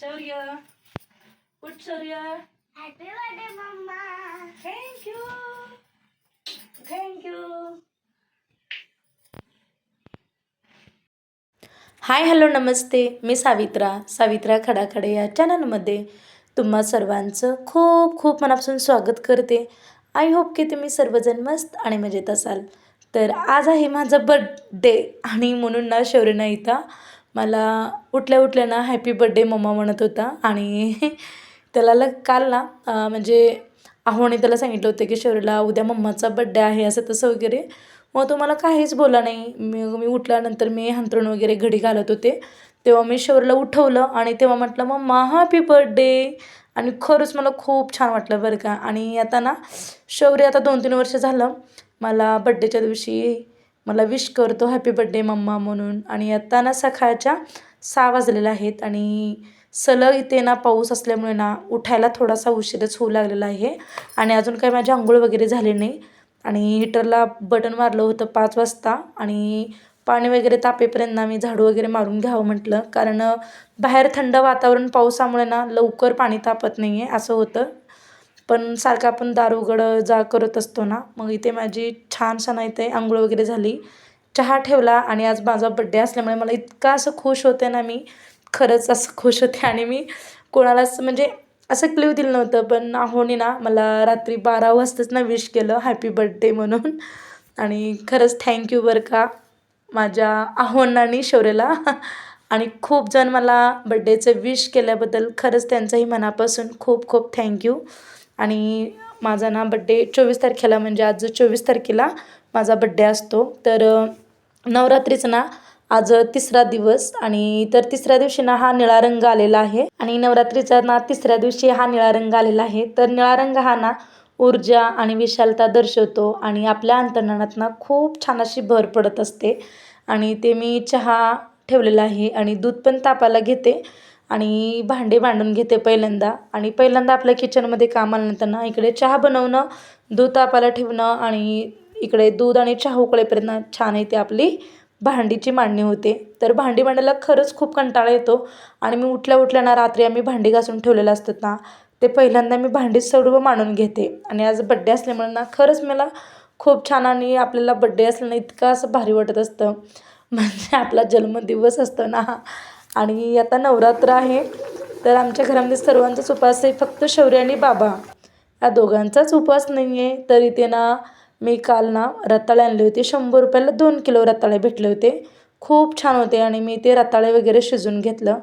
शौर्य. उठ Shaurya. Happy birthday mamma thank you thank you hi hello नमस्ते. मी सावित्रा सावित्रा खडाखडे या चॅनलमध्ये तुम्हा सर्वांचं खूप खूप मनापासून स्वागत करते. आय होप की तुम्ही सर्वजण मस्त आणि मजेत असाल. तर आज आहे माझा बड्डे आणि म्हणून ना शौर्यना इथं मला उठल्या उठल्या ना हॅपी बड्डे मम्मा म्हणत होता आणि त्याला ल काल ना म्हणजे आहोने त्याला सांगितलं होतं की शौर्यला उद्या मम्माचा बड्डे आहे असं तसं वगैरे. मग तो मला काहीच बोला नाही. मी मी उठल्यानंतर मी हंतरण वगैरे घडी घालत होते. तेव्हा मी शौर्यला उठवलं आणि तेव्हा म्हटलं मम्मा हॅपी बर्थडे आणि खरंच मला खूप छान वाटलं बरं का. आणि आता ना शौर्य आता दोन तीन वर्ष झालं मला बड्डेच्या दिवशी मला विश करतो हॅपी बड्डे मम्मा म्हणून. आणि आता ना सकाळच्या सहा वाजलेल्या आहेत आणि सलग इथे ना पाऊस असल्यामुळे ना उठायला थोडासा उशीरच होऊ लागलेला आहे. आणि अजून काही माझी आंघोळ वगैरे झाली नाही. आणि हिटरला बटन मारलं होतं पाच वाजता. आणि पाणी वगैरे तापेपर्यंत ना मी झाडू वगैरे मारून घ्यावं म्हटलं. कारण बाहेर थंड वातावरण पावसामुळे ना लवकर पाणी तापत नाही आहे असं होतं. पण सारखं आपण दार उघड जा करत असतो ना मग इथे माझी छान सणा इथे आंघोळ वगैरे झाली. चहा ठेवला आणि आज माझा बड्डे असल्यामुळे मला इतका असं खुश होते ना मी. खरंच असं खुश होते आणि मी कोणालाच म्हणजे असं क्ल्यू दिलं नव्हतं पण आहोनी ना मला रात्री बारा वाजताच ना विश केलं हॅपी बड्डे म्हणून. आणि खरंच थँक्यू बरं का माझ्या आहोनानी शौर्यला. आणि खूप जण मला बड्डेचं विश केल्याबद्दल खरंच त्यांचंही मनापासून खूप खूप थँक्यू आणि माझा ना बड्डे चोवीस तारखेला म्हणजे आज चोवीस तारखेला माझा बड्डे असतो. तर नवरात्रीचं ना आज तिसरा दिवस आणि तर तिसऱ्या दिवशी ना हा निळा रंग आलेला आहे आणि नवरात्रीचा ना तिसऱ्या दिवशी हा निळा रंग आलेला आहे. तर निळा रंग हा ना ऊर्जा आणि विशालता दर्शवतो आणि आपल्या अंतरणात ना खूप छान अशी भर पडत असते. आणि ते मी चहा ठेवलेला आहे आणि दूध पण तापायला घेते. आणि भांडे मांडून घेते पहिल्यांदा. आणि पहिल्यांदा आपल्या किचनमध्ये काम नेताना इकडे चहा बनवणं दूध तापायला ठेवणं आणि इकडे दूध आणि चहा उकळेपर्यंत छान येते आपली भांडीची मांडणी होते. तर भांडी मांडायला खरंच खूप कंटाळा येतो. आणि मी उठल्या उठल्या ना रात्री आम्ही भांडी घासून ठेवलेलं असतात ना ते पहिल्यांदा मी भांडी सर्व मांडून घेते. आणि आज बड्डे असल्यामुळे ना खरंच मला खूप छान आणि आपल्याला बड्डे असल्यानं इतकं असं भारी वाटत असतं. म्हणजे आपला जन्मदिवस असतो ना. आणि आता नवरात्र आहे. तर आमच्या घरामध्ये सर्वांचाच उपवास आहे. फक्त शौर्य आणि बाबा. या दोघांचाच उपवास नाही आहे तर इथे ना मी काल ना रताळे आणले होते. शंभर रुपयाला दोन किलो रताळे भेटले होते. खूप छान होते आणि मी ते रताळे वगैरे शिजून घेतलं.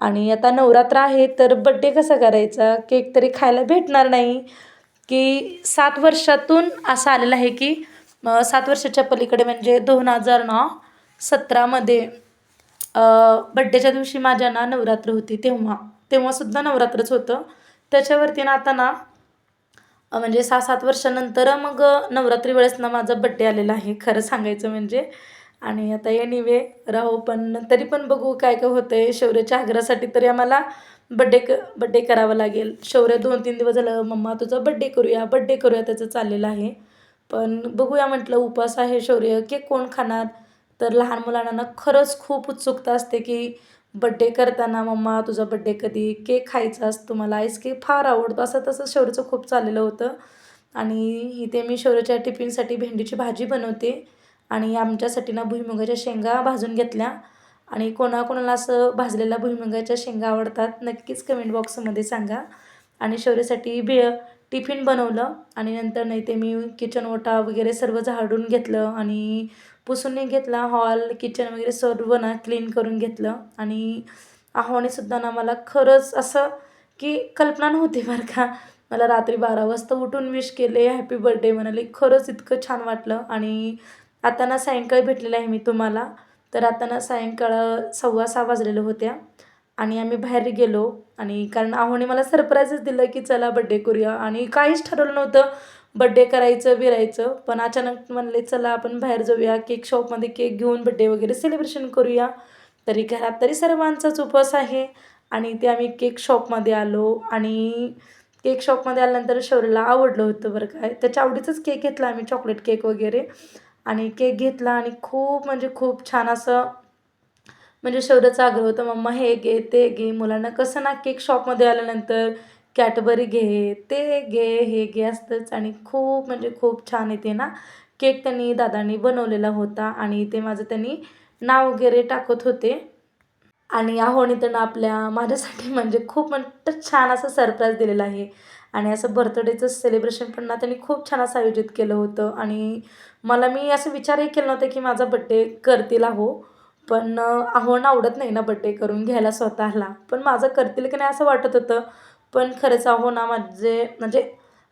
आणि आता नवरात्र आहे. तर बड्डे कसा करायचा? केक तरी खायला भेटणार नाही. की सात वर्षातून असं आलेलं आहे की सात वर्षाच्या पलीकडे म्हणजे दोन हजार ना सतरामध्ये बड्डेच्या दिवशी माझ्या ना नवरात्र होती तेव्हा. तेव्हासुद्धा नवरात्रच होतं. त्याच्यावरती ना आता ना म्हणजे सहा सात वर्षानंतर मग नवरात्री वेळेस ना माझा बड्डे आलेला आहे खरं सांगायचं म्हणजे. आणि आता ये निवे राहू पण तरी पण बघू काय काय होतं आहे शौर्याच्या आग्रहासाठी तरी आम्हाला बड्डे क बड्डे करावं लागेल. शौर्य दोन तीन दिवस झालं मम्मा तुझा बड्डे करूया बड्डे करूया त्याचं चाललेलं आहे. पण बघूया म्हटलं उपवास आहे शौर्य केक कोण खाणार? तर लहान मुलांना ना खरंच खूप उत्सुकता असते की बड्डे करताना मम्मा तुझा बड्डे कधी? केक खायचा असतो मला आईस केक फार आवडतो. असं तसं शौर्यचं खूप चाललेलं होतं. आणि इथे मी शौर्याच्या टिफिनसाठी भेंडीची भाजी बनवते. आणि आमच्यासाठी ना भुईमुगाच्या शेंगा भाजून घेतल्या. आणि कोणाकोणाला असं भाजलेल्या भुईमुगाच्या शेंगा आवडतात नक्कीच कमेंट बॉक्समध्ये सांगा. आणि शौर्यासाठी भे टिफिन बनवलं. आणि नंतर नाही ते मी किचन ओटा वगैरे सर्व झाडून घेतलं. आणि पुसूनही घेतला हॉल किचन वगैरे सर्व ना क्लीन करून घेतलं. आणि आव्हानेसुद्धा ना मला खरंच असं की कल्पना नव्हती बरं का. मला रात्री बारा वाजता उठून विश केले हॅपी बर्थडे म्हणाले. खरंच इतकं छान वाटलं. आणि आता ना सायंकाळी भेटलेलं आहे मी तुम्हाला. तर आता ना सायंकाळ सव्वा सहा वाजलेल्या होत्या. आणि आम्ही बाहेर गेलो. आणि कारण आहोने मला सरप्राईजच दिलं की चला बड्डे करूया. आणि काहीच ठरवलं नव्हतं. बड्डे करायचं बिरायचं. पण अचानक म्हणले चला आपण बाहेर जाऊया. केक शॉपमध्ये केक घेऊन बड्डे वगैरे सेलिब्रेशन करूया. तरी घरात तरी सर्वांचाच उपवास आहे. आणि ते आम्ही केक शॉपमध्ये आलो. आणि केक शॉपमध्ये आल्यानंतर शौर्यला आवडलं होतं बरं काय त्याच्या आवडीचाच केक घेतला आम्ही चॉकलेट केक वगैरे. आणि केक घेतला आणि खूप म्हणजे खूप छान असं म्हणजे शौर्याचा आग्रह होता मम्मा हे घे ते घे. मुलांना कसं ना केक शॉपमध्ये आल्यानंतर कॅटबरी घे ते घे हे घे असतंच. आणि खूप म्हणजे खूप छान येते ना केक त्यांनी दादांनी बनवलेला होता. आणि ते माझं त्यांनी नाव वगैरे टाकत होते. आणि आहोने त्यांना आपल्या माझ्यासाठी म्हणजे खूप म्हणतं छान असं सरप्राईज दिलेलं आहे. आणि असं बर्थडेचं सेलिब्रेशन पण ना त्यांनी खूप छान असं आयोजित केलं होतं. आणि मला मी असं विचारही केलं नव्हतं की माझा बड्डे करतील आहो. पण आहोंना आवडत नाही ना बड्डे करून घ्यायला स्वतःला. पण माझं करतील की नाही असं वाटत होतं. पण खरंच आहो ना माझे म्हणजे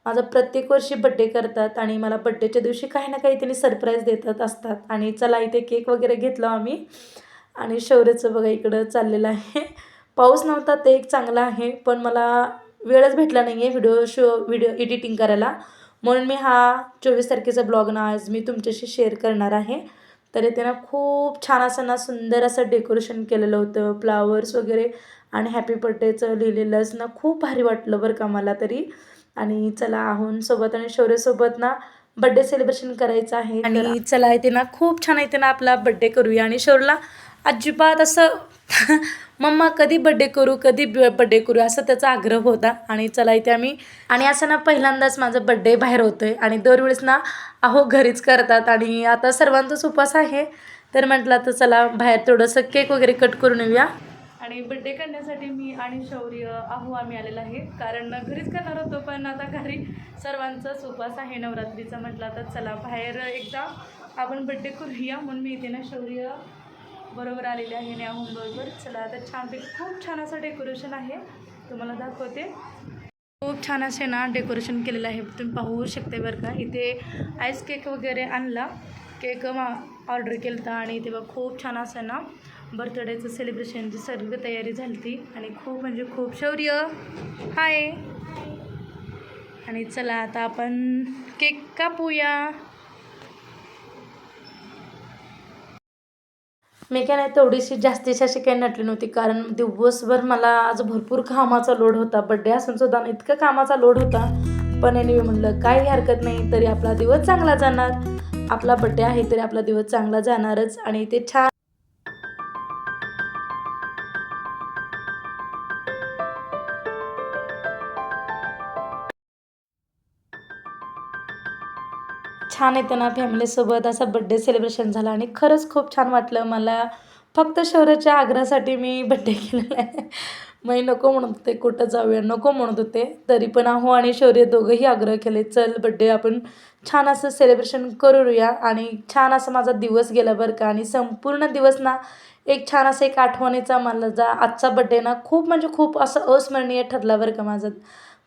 माझा प्रत्येक वर्षी बड्डे करतात आणि मला बड्डेच्या दिवशी काही ना काही त्यांनी सरप्राईज देतात असतात. आणि चला इथे केक वगैरे घेतला आम्ही. आणि शौर्यचं बघा इकडं चाललेलं आहे. पाऊस नव्हता ते एक चांगला आहे पण मला वेळच भेटला नाही आहे व्हिडिओ शो व्हिडिओ एडिटिंग करायला. म्हणून मी हा चोवीस तारखेचा ब्लॉग ना आज मी तुमच्याशी शेअर करणार आहे. तर इथे ना खूप छान असं ना सुंदर असं डेकोरेशन केलेलं होतं फ्लावर्स वगैरे. आणि हॅपी बर्थडेचं लिहिलेलंच ना खूप भारी वाटलं बरं का मला तरी. आणि चला आहून सोबत आणि शौर्यसोबत ना बड्डे सेलिब्रेशन करायचं आहे. आणि चला इथे ना खूप छान इथे ना आपला बड्डे करूया. आणि शौरला अजिबात असं मम्मा कधी बड्डे करू कधी बड्डे करू असं त्याचा आग्रह होता. आणि चला इथे आम्ही आणि असं ना पहिल्यांदाच माझं बड्डे बाहेर होतं आहे आणि दरवेळेस ना अहो घरीच करतात. आणि आता सर्वांचाच उपास आहे. तर म्हटलं तर चला बाहेर थोडंसं केक वगैरे कट करून येऊया. आणि बड्डे करण्यासाठी मी आणि शौर्य आहो आम्ही आलेलो आहे. कारण घरीच करणार होतो पण आता घरी सर्वांचाच उपास आहे नवरात्रीचा म्हटलं तर चला बाहेर एकदा आपण बड्डे करूया. म्हणून मी इथे ना शौर्य बरोबर आलेले आहे आणि अहो बरोबर चला आता छानपैकी खूप छान असं डेकोरेशन आहे. तुम्हाला दाखवते. खूप छान असे ना डेकोरेशन केलेलं आहे. तुम्ही पाहू शकते बरं का. इथे आईस केक वगैरे आणला. केक ऑर्डर केलं होता आणि तेव्हा खूप छान असं ना बर्थडेचं सेलिब्रेशनची सर्व तयारी झाली ती आणि खूप म्हणजे खूप शौर्य. हाय. आणि चला आता आपण केक कापूया. मी काय नाही तेवढीशी जास्तीशी अशी काही नटली नव्हती कारण दिवसभर मला आज भरपूर कामाचा लोड होता. बड्डे असून सुद्धा ना इतकं कामाचा लोड होता. पण याने म्हणलं काही हरकत नाही तरी आपला दिवस चांगला जाणार. आपला बड्डे आहे तरी आपला दिवस चांगला जाणारच. आणि ते छान छान येतं ना फॅमिलीसोबत असा बड्डे सेलिब्रेशन झाला आणि खरंच खूप छान वाटलं. मला फक्त शहराच्या आग्रहासाठी मी बड्डे केलेला आहे. मी नको म्हणत होते कुठं जाऊया? नको म्हणत होते. तरी पण अहो आणि शौर्य दोघंही आग्रह केले चल बड्डे आपण छान असं सेलिब्रेशन करूया. आणि छान असं माझा दिवस गेला बरं का. आणि संपूर्ण दिवस ना एक छान असं एक आठवणीचा मला जा आजचा बड्डे ना खूप म्हणजे खूप असं अस्मरणीय ठरला बरं का माझं.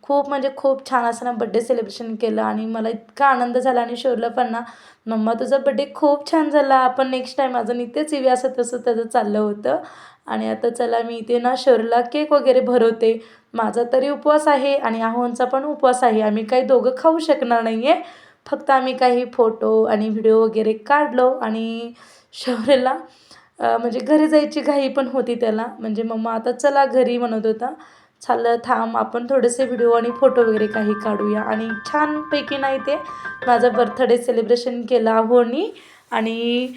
खूप म्हणजे खूप छान असं ना बड्डे सेलिब्रेशन केलं आणि मला इतका आनंद झाला आणि शोरला पण ना. मम्मा तुझा बड्डे खूप छान झाला. आपण नेक्स्ट टाईम अजून इथेच येऊया. असं तसं त्याचं चाललं होतं. आणि आता चला मी इथे ना शोरला केक वगैरे भरवते. माझा तरी उपवास आहे आणि आहोंचा पण उपवास आहे. आम्ही काही दोघं खाऊ शकणार नाही आहे फक्त आम्ही काही फोटो आणि व्हिडिओ वगैरे काढलो आणि शौर्यला म्हणजे घरी जायची घाई पण होती त्याला. म्हणजे मम्मा आता चला घरी म्हणत होता. चाललं थांब आपण थोडेसे व्हिडिओ आणि फोटो वगैरे काही काढूया. आणि छानपैकी नाही ते माझं बर्थडे सेलिब्रेशन केलं आहोनी आणि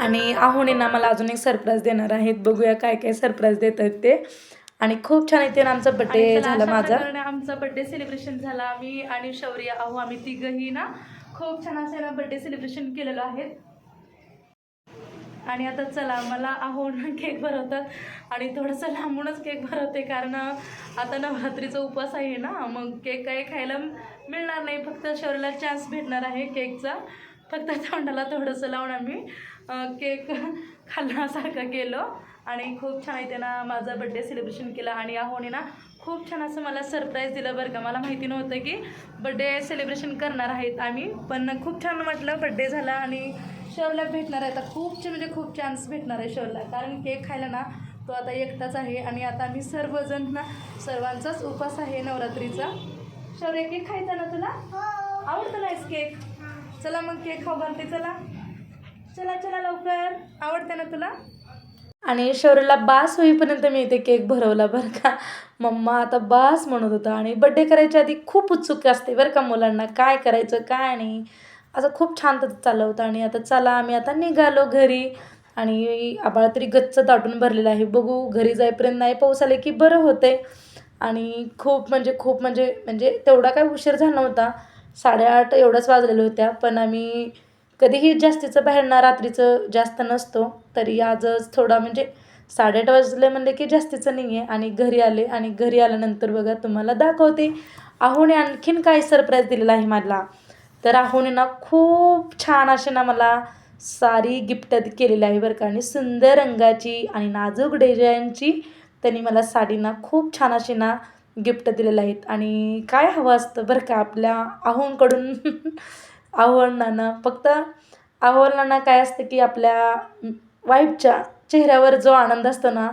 आणि आहोने ना मला अजून एक सरप्राईज देणार आहेत. बघूया काय काय सरप्राईज देत आहेत ते. आणि खूप छान इथे ना आमचा बड्डे झाला माझा. आमचा बड्डे सेलिब्रेशन झाला. मी आणि शौर्य आहो आम्ही तिघही ना खूप छान असे ना बड्डे सेलिब्रेशन केलेलं आहे आणि आता चला मला आहोन केक भरवतात आणि थोडंसं लांबूनच केक भरवते कारण आता नवरात्रीचा उपवास आहे ना मग केक काही खायला मिळणार नाही. फक्त शरीराला चान्स भेटणार आहे केकचा. फक्त तोंडाला थोडंसं लावून आम्ही केक खाल्ल्यासारखं केलो. आणि खूप छान आहे ना माझा बड्डे सेलिब्रेशन केला. आणि आहोने ना खूप छान असं मला सरप्राईज दिलं बरं का. मला माहिती नव्हतं की बड्डे सेलिब्रेशन करणार आहेत आम्ही. पण खूप छान वाटलं बड्डे झाला आणि शोरला भेटणार आहे. आता खूप म्हणजे खूप चान्स भेटणार आहे शोरला कारण केक खायला ना तो आता एकटाच आहे आणि आता आम्ही सर्वजण ना सर्वांचाच उपास आहे नवरात्रीचा. शौर्य केक खायचा ना तुला? आवडतं नाहीस केक चला मग केक खाऊ घालते चला. चला चला लवकर. आवडते ना तुला? आणि शौर्यला बास होईपर्यंत मी इथे केक भरवला बरं का. मम्मा आता बास म्हणत होता आणि बड्डे करायच्या आधी खूप उत्सुक असते बरं का मुलांना. काय करायचं काय नाही. असं खूप छान तर चाललं होतं. आणि आता चला आम्ही आता निघालो घरी. आणि आबाळ तरी गच्च दाटून भरलेलं आहे. बघू घरी जाईपर्यंत नाही पाऊस आले की बरं होते आणि खूप म्हणजे खूप म्हणजे म्हणजे तेवढा काय उशीर झाला नव्हता. साडेआठ एवढंच वाजलेलं होत्या. पण आम्ही कधीही जास्तीचं बाहेर रात्रीचं जास्त नसतो. तरी आजच थोडा म्हणजे साडेआठ वाजले म्हणले की जास्तीचं नाही आहे आणि घरी आले. आणि घरी आल्यानंतर बघा तुम्हाला दाखवते. आहोने आणखीन काय सरप्राईज दिलेला आहे मला. तर आहोने ना खूप छान असे ना मला सारी गिफ्ट केलेली आहे बरं का. आणि सुंदर रंगाची आणि नाजूक डिझाईनची त्यांनी मला साडी ना खूप छान अशी ना गिफ्ट दिलेले आहेत. आणि काय हवं असतं बरं का आपल्या आहोंकडून? आव्हानांना फक्त आव्हानांना काय असतं की आपल्या वाईफच्या चेहऱ्यावर जो आनंद असतो ना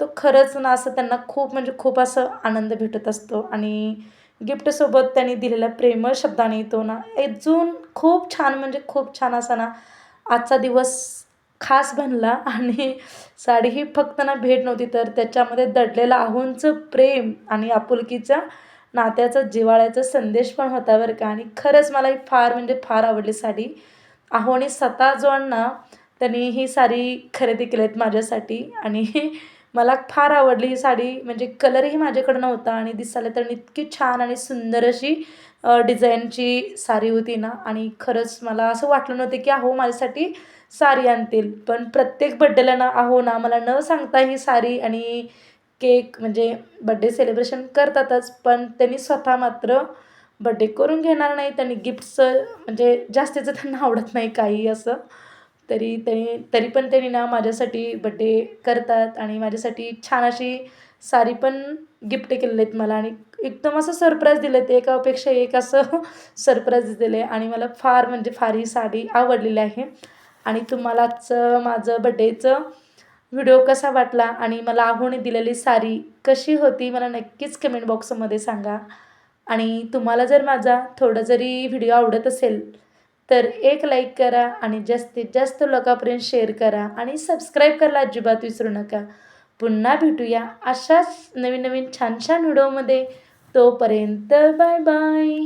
तो खरंच ना असं त्यांना खूप म्हणजे खूप असं आनंद भेटत असतो. आणि गिफ्टसोबत त्यांनी दिलेल्या प्रेमळ शब्दाने तो ना अजून खूप छान म्हणजे खूप छान असा ना आजचा दिवस खास बनला. आणि साडी ही फक्त ना भेट नव्हती तर त्याच्यामध्ये दडलेलं आहोंचं प्रेम आणि आपुलकीचा नात्याचा जिव्हाळ्याचा संदेश पण होता बरं का. आणि खरंच मला ही फार म्हणजे फार आवडली साडी. आहोने स्वतः जो ना त्यांनी ही साडी खरेदी केली आहेत माझ्यासाठी. आणि मला फार आवडली ही साडी. म्हणजे कलरही माझ्याकडं नव्हता आणि दिसायला तर इतकी छान आणि सुंदर अशी डिझाईनची साडी होती ना. आणि खरंच मला असं वाटलं नव्हतं की अहो माझ्यासाठी साडी आणतील. पण प्रत्येक बड्डेला ना अहो ना मला न सांगता ही साडी आणि केक म्हणजे बड्डे सेलिब्रेशन करतातच. पण त्यांनी स्वतः मात्र बड्डे करून घेणार नाही. त्यांनी गिफ्टचं म्हणजे जास्तीचं त्यांना आवडत नाही काही असं. तरी त्यांनी तरी पण त्यांनी ना माझ्यासाठी बड्डे करतात आणि माझ्यासाठी छान अशी सारी पण गिफ्ट केलेले आहेत मला आणि एकदम असं सरप्राईज दिलं ते एकापेक्षा एक असं सरप्राईज दिले आणि मला फार म्हणजे फार ही साडी आवडलेली आहे. आणि तुम्हालाच माझं बड्डेचं व्हिडिओ कसा वाटला आणि मला आहोने दिलेली साडी कशी होती मला नक्कीच कमेंट बॉक्समध्ये सांगा. आणि तुम्हाला जर माझा थोडं जरी व्हिडिओ आवडत असेल तर एक लाईक करा आणि जास्तीत जास्त लोकांपर्यंत शेअर करा आणि सबस्क्राईब करायला अजिबात विसरू नका. पुन्हा भेटूया अशाच नवीन नवीन छान छान व्हिडिओमध्ये तोपर्यंत बाय बाय